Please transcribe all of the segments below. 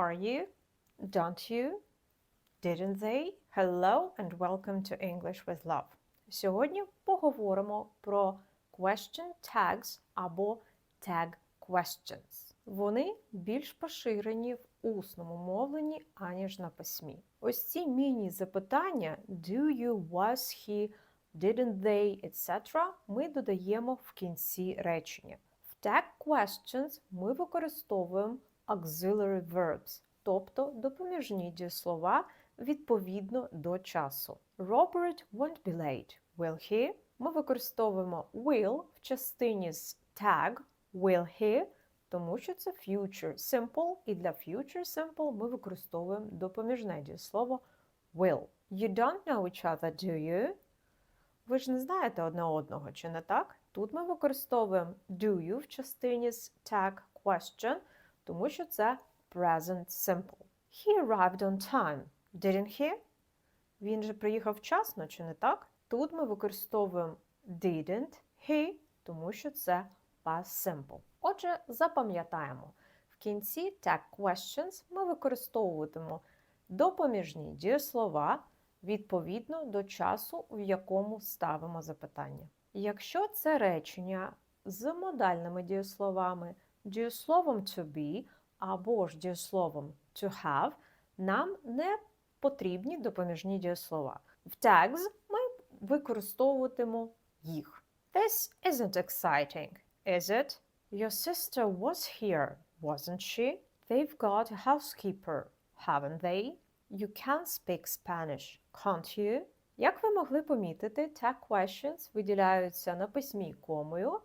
are you? Don't you? Didn't they? Hello and welcome to English with Love. Сьогодні поговоримо про question tags або tag questions. Вони більш поширені в усному мовленні, аніж на письмі. Ось ці міні-запитання do you, was he, didn't they, etc. ми додаємо в кінці речення. В tag questions ми використовуємо auxiliary verbs, тобто допоміжні дієслова відповідно до часу. Robert won't be late, will he? Ми використовуємо will в частині з tag will he, тому що це future simple, і для future simple ми використовуємо допоміжне дієслово will. You don't know each other, do you? Ви ж не знаєте одне одного, чи не так? Тут ми використовуємо do you в частині з tag question, тому що це present simple. He arrived on time, didn't he? Він же приїхав вчасно, чи не так? Тут ми використовуємо didn't he, тому що це past simple. Отже, запам'ятаємо, в кінці tag questions ми використовуватимемо допоміжні дієслова відповідно до часу, в якому ставимо запитання. Якщо це речення з модальними дієсловами, дієсловом to be або ж дієсловом to have, нам не потрібні допоміжні дієслова. В tags ми використовуватимемо їх. This isn't exciting, is it? Your sister was here, wasn't she? They've got a housekeeper, haven't they? You can speak Spanish, can't you? Як ви могли помітити, tag questions виділяються на письмі комою.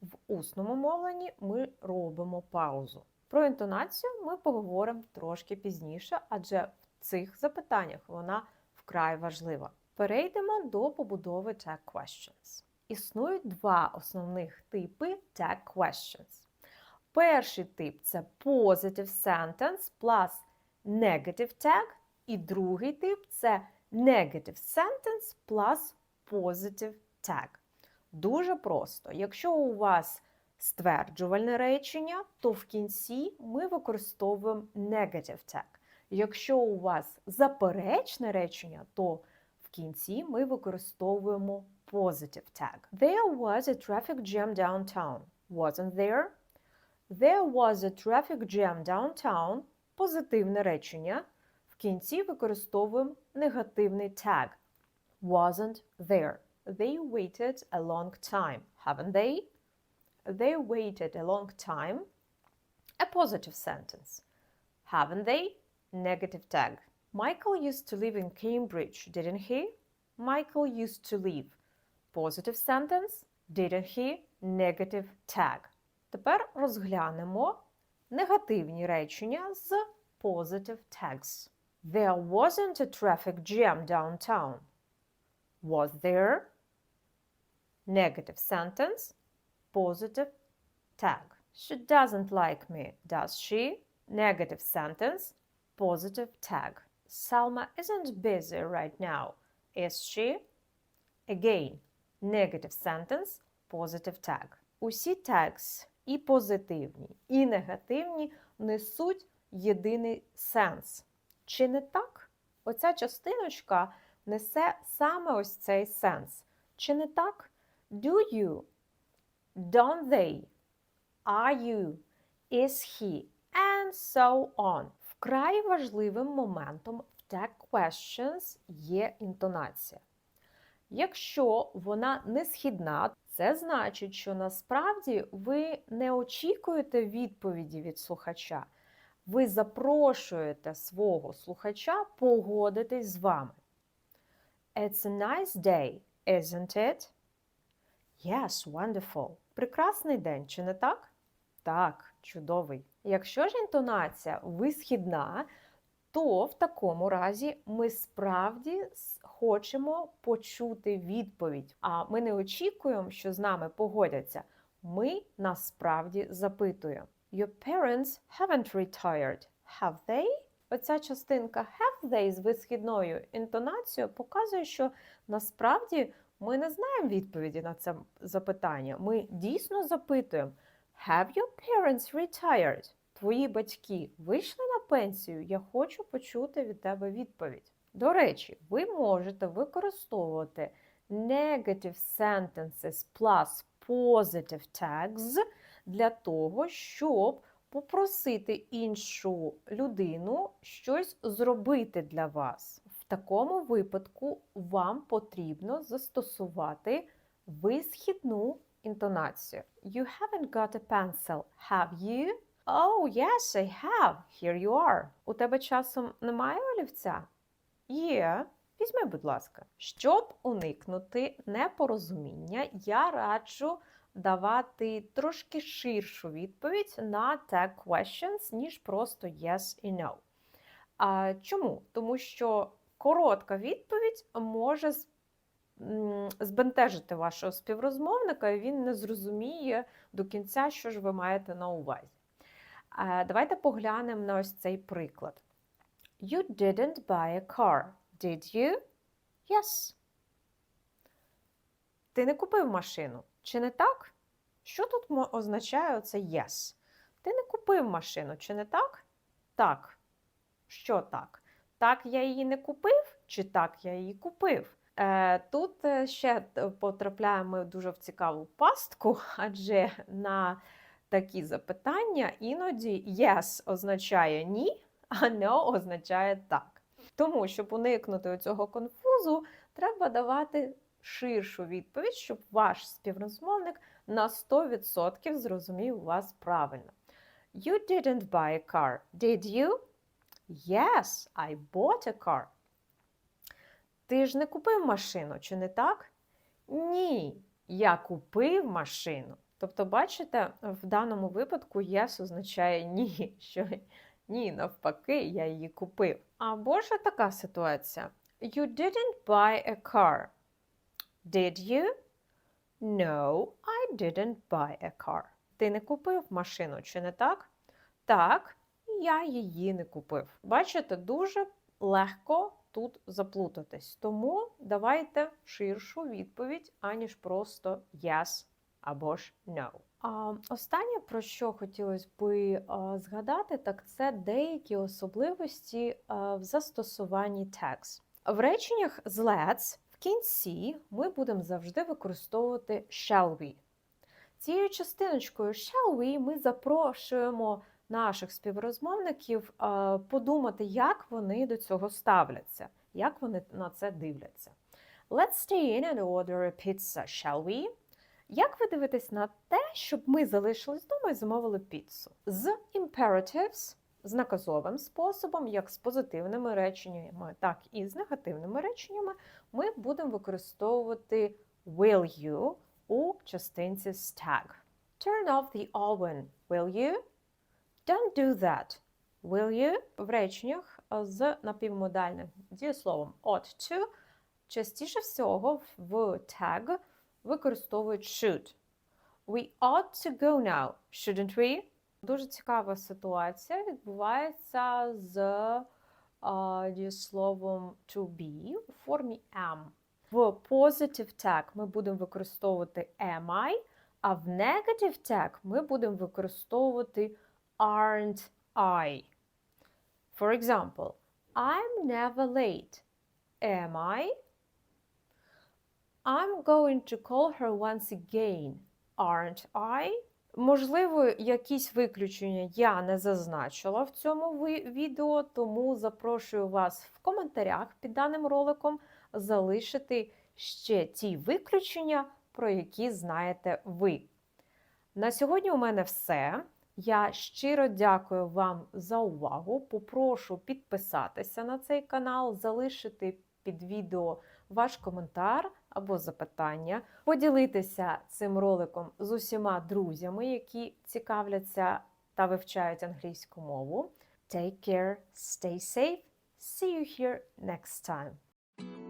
В усному мовленні ми робимо паузу. Про інтонацію ми поговоримо трошки пізніше, адже в цих запитаннях вона вкрай важлива. Перейдемо до побудови tag questions. Існують два основних типи tag questions. Перший тип це positive sentence plus negative tag, і другий тип це negative sentence plus positive tag. Дуже просто. Якщо у вас стверджувальне речення, то в кінці ми використовуємо negative tag. Якщо у вас заперечне речення, то в кінці ми використовуємо positive tag. There was a traffic jam downtown, wasn't there? There was a traffic jam downtown. Позитивне речення. В кінці використовуємо негативний tag. Wasn't there. They waited a long time, haven't they? They waited a long time. A positive sentence. Haven't they? Negative tag. Michael used to live in Cambridge, didn't he? Michael used to live. Positive sentence. Didn't he? Negative tag. Тепер розглянемо негативні речення з positive tags. There wasn't a traffic jam downtown. Was there? Negative sentence. Positive tag. She doesn't like me, does she? Negative sentence. Positive tag. Salma isn't busy right now, is she? Again, negative sentence, positive tag. Усі tags і позитивні, і негативні несуть єдиний сенс. Чи не так? Оця частиночка несе саме ось цей сенс. Чи не так? Do you? Don't they? Are you? Is he? And so on. Вкрай важливим моментом в tag questions є інтонація. Якщо вона не східна, це значить, що насправді ви не очікуєте відповіді від слухача. Ви запрошуєте свого слухача погодитись з вами. It's a nice day, isn't it? Yes, wonderful. Прекрасний день, чи не так? Так, чудовий. Якщо ж інтонація висхідна, то в такому разі ми справді хочемо почути відповідь. А ми не очікуємо, що з нами погодяться. Ми насправді запитуємо. Your parents haven't retired, have they? Оця частинка have they з висхідною інтонацією показує, що насправді ми не знаємо відповіді на це запитання. Ми дійсно запитуємо: Have your parents retired? твої батьки вийшли на пенсію, я хочу почути від тебе відповідь. До речі, ви можете використовувати negative sentences plus positive tags для того, щоб попросити іншу людину щось зробити для вас. Такому випадку вам потрібно застосувати висхідну інтонацію. You haven't got a pencil, have you? Oh, yes, I have. Here you are. У тебе часом немає олівця? Є. Візьми, будь ласка. Щоб уникнути непорозуміння, я раджу давати трошки ширшу відповідь на tag questions, ніж просто yes і no. А, чому? Тому що коротка відповідь може збентежити вашого співрозмовника, і він не зрозуміє до кінця, що ж ви маєте на увазі. Давайте поглянемо на ось цей приклад. You didn't buy a car, did you? Yes. Ти не купив машину, чи не так? Що тут означає оце yes? Ти не купив машину, чи не так? Так. Що так? Так, я її не купив, чи так я її купив? Е, тут е, ще т- потрапляємо дуже в цікаву пастку, адже на такі запитання іноді yes означає ні, а no означає так. Тому, щоб уникнути цього конфузу, треба давати ширшу відповідь, щоб ваш співрозмовник на 100% зрозумів вас правильно. You didn't buy a car, did you? Yes, I bought a car. Ти ж не купив машину, чи не так? Ні, я купив машину. Тобто, бачите, в даному випадку yes означає ні, що ні, навпаки, я її купив. Або ж така ситуація. You didn't buy a car. Did you? No, I didn't buy a car. Ти не купив машину, чи не так? Так, я її не купив. Бачите, дуже легко тут заплутатись. Тому давайте ширшу відповідь, аніж просто yes або ж no. А, останнє, про що хотілося би згадати, так це деякі особливості в застосуванні tags. В реченнях з let's в кінці ми будемо завжди використовувати shall we. Цією частиночкою shall we ми запрошуємо наших співрозмовників подумати, як вони до цього ставляться, як вони на це дивляться. Let's stay in and order a pizza, shall we? Як ви дивитесь на те, щоб ми залишились вдома і замовили піцу? З imperatives, з наказовим способом, як з позитивними реченнями, так і з негативними реченнями, ми будемо використовувати will you у частинці з tag. Turn off the oven, will you? Don't do that. Will you? В реченнях з напівмодальним дієсловом ought to частіше всього в tag використовують should. We ought to go now, shouldn't we? Дуже цікава ситуація відбувається з а, дієсловом to be у формі am. В positive tag ми будемо використовувати am I, а в negative tag ми будемо використовувати aren't I. For example, I'm never late. Am I? I'm going to call her once again. Aren't I? Можливо, якісь виключення я не зазначила в цьому відео, тому запрошую вас в коментарях під даним роликом залишити ще ті виключення, про які знаєте ви. На сьогодні у мене все. Я щиро дякую вам за увагу. Попрошу підписатися на цей канал, залишити під відео ваш коментар або запитання, поділитися цим роликом з усіма друзями, які цікавляться та вивчають англійську мову. Take care, stay safe. See you here next time.